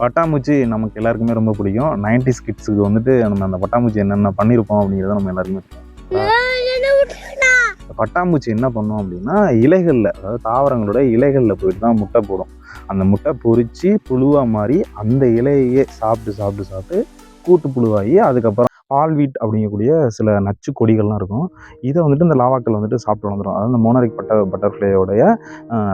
பட்டாம்பூச்சி நமக்கு எல்லாருக்குமே ரொம்ப பிடிக்கும். நைன்டி கிட்ஸுக்கு வந்துட்டு நம்ம அந்த பட்டாம்பூச்சி என்னென்ன பண்ணியிருப்போம் அப்படிங்கிறத நம்ம எல்லாருக்குமே பட்டாம்பூச்சி என்ன பண்ணும் அப்படின்னா இலைகளில் அதாவது தாவரங்களோட இலைகளில் போயிட்டு தான் முட்டை போடும். அந்த முட்டை பொரிச்சு புழுவாக மாறி அந்த இலையே சாப்பிட்டு சாப்பிட்டு சாப்பிட்டு கூட்டு புழுவாகி அதுக்கப்புறம் பால்வீட் அப்படிங்கக்கூடிய சில நச்சு கொடிகள்லாம் இருக்கும். இதை வந்துட்டு இந்த லாவாக்கள் வந்துட்டு சாப்பிட்டு வளர்ந்துடும் அதாவது இந்த மோனரிக் பட்ட பட்டர்ஃப்ளையோடைய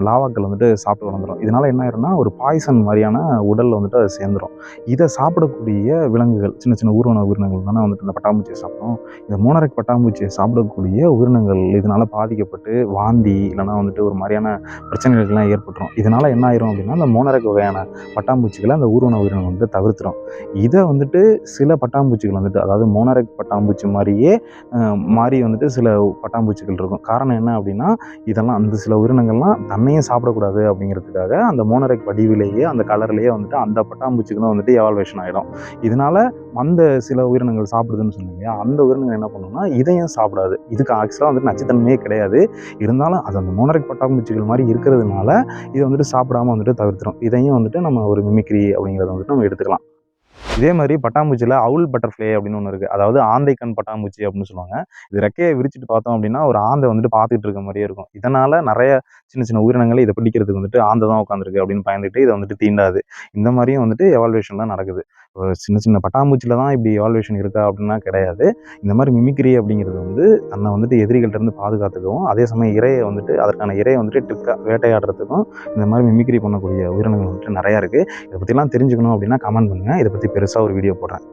லாவாக்கள் வந்துட்டு சாப்பிட்டு வளர்ந்துடும் இதனால் என்ன ஆயிரும்னா ஒரு பாய்சன் மாதிரியான உடலில் வந்துட்டு அது சேர்ந்துரும். இதை சாப்பிடக்கூடிய விலங்குகள் சின்ன சின்ன ஊர்வன உயிரினங்கள் தானே வந்துட்டு இந்த பட்டாம்பூச்சியை சாப்பிடும். இந்த மோனரிக் பட்டாம்பூச்சியை சாப்பிடக்கூடிய உயிரினங்கள் இதனால் பாதிக்கப்பட்டு வாந்தி இல்லைன்னா வந்துட்டு ஒரு மாதிரியான பிரச்சனைகள்லாம் ஏற்பட்டுரும். இதனால் என்ன ஆயிரும் அப்படின்னா இந்த மோனரிக் வகையான பட்டாம்பூச்சிகளை அந்த ஊர்வன உயிரினங்கள் வந்துட்டு தவிர்த்துடும் இதை வந்துட்டு சில பட்டாம்பூச்சிகள் வந்துட்டு அதாவது மோனரிக் பட்டாம்பூச்சி மாதிரியே மாறி வந்துட்டு சில பட்டாம்பூச்சிகள் இருக்கும். காரணம் என்ன அப்படின்னா இதெல்லாம் அந்த சில உயிரினங்கள்லாம் தன்னையும் சாப்பிடக்கூடாது அப்படிங்கிறதுக்காக அந்த மோனரிக் வடிவிலேயே அந்த கலர்லேயே வந்துட்டு அந்த பட்டாம்பூச்சிகளும் வந்துட்டு எவால்வேஷன் ஆகிடும் இதனால் அந்த சில உயிரினங்கள் சாப்பிடுதுன்னு சொன்னீங்க அந்த உயிரினங்கள் என்ன பண்ணுன்னா இதையும் சாப்பிடாது? இதுக்கு ஆக்சுவலாக வந்துட்டு நச்சுத்தன்மையே கிடையாது. இருந்தாலும் அது அந்த மோனரிக் பட்டாம்பூச்சிகள் மாதிரி இருக்கிறதுனால இதை வந்துட்டு சாப்பிடாம வந்துட்டு தவிர்த்துரும். இதையும் வந்துட்டு நம்ம ஒரு மிமிக்ரி அப்படிங்கிறத வந்துட்டு நம்ம எடுத்துக்கலாம். இதே மாதிரி பட்டாம்பூச்சியில் அவுல் பட்டர்ஃப்ளை அப்படின்னு ஒன்று இருக்குது அதாவது ஆந்தைக்கண் பட்டாம்பூச்சி அப்படின்னு சொல்லுவாங்க. இது ரெக்கையை விரிச்சிட்டு பார்த்தோம் அப்படின்னா ஒரு ஆந்தை வந்துட்டு பார்த்துட்டு இருக்க மாதிரியே இருக்கும். இதனால் நிறைய சின்ன சின்ன உயிரினங்கள் இதை பிடிக்கிறதுக்கு வந்துட்டு ஆந்தை தான் உட்காந்துருக்கு அப்படின்னு பயந்துட்டு இதை வந்துட்டு தீண்டாது. இந்த மாதிரியும் வந்துட்டு எவால்வேஷன்லாம் நடக்குது. சின்ன சின்ன பட்டாம்பூச்சியில் தான் இப்படி எவால்வேஷன் இருக்கா அப்படின்னா கிடையாது. இந்த மாதிரி மிமிக்ரி அப்படிங்கிறது வந்து தன்னை வந்துட்டு எதிரிகள்கிட்டருந்து பாதுகாத்துக்கவும் அதே சமயம் இரையை வந்துட்டு அதற்கான இரையை வந்துட்டு ட்ரிக்காக வேட்டையாடுறதுக்கும் இந்த மாதிரி மிமிக்ரி பண்ணக்கூடிய உயிரினங்கள் வந்துட்டு நிறையா இருக்குது இதை பற்றிலாம் தெரிஞ்சுக்கணும் அப்படின்னா கமெண்ட் பண்ணுங்கள் இதை பற்றி பெருசாக ஒரு வீடியோ போடுறேன்.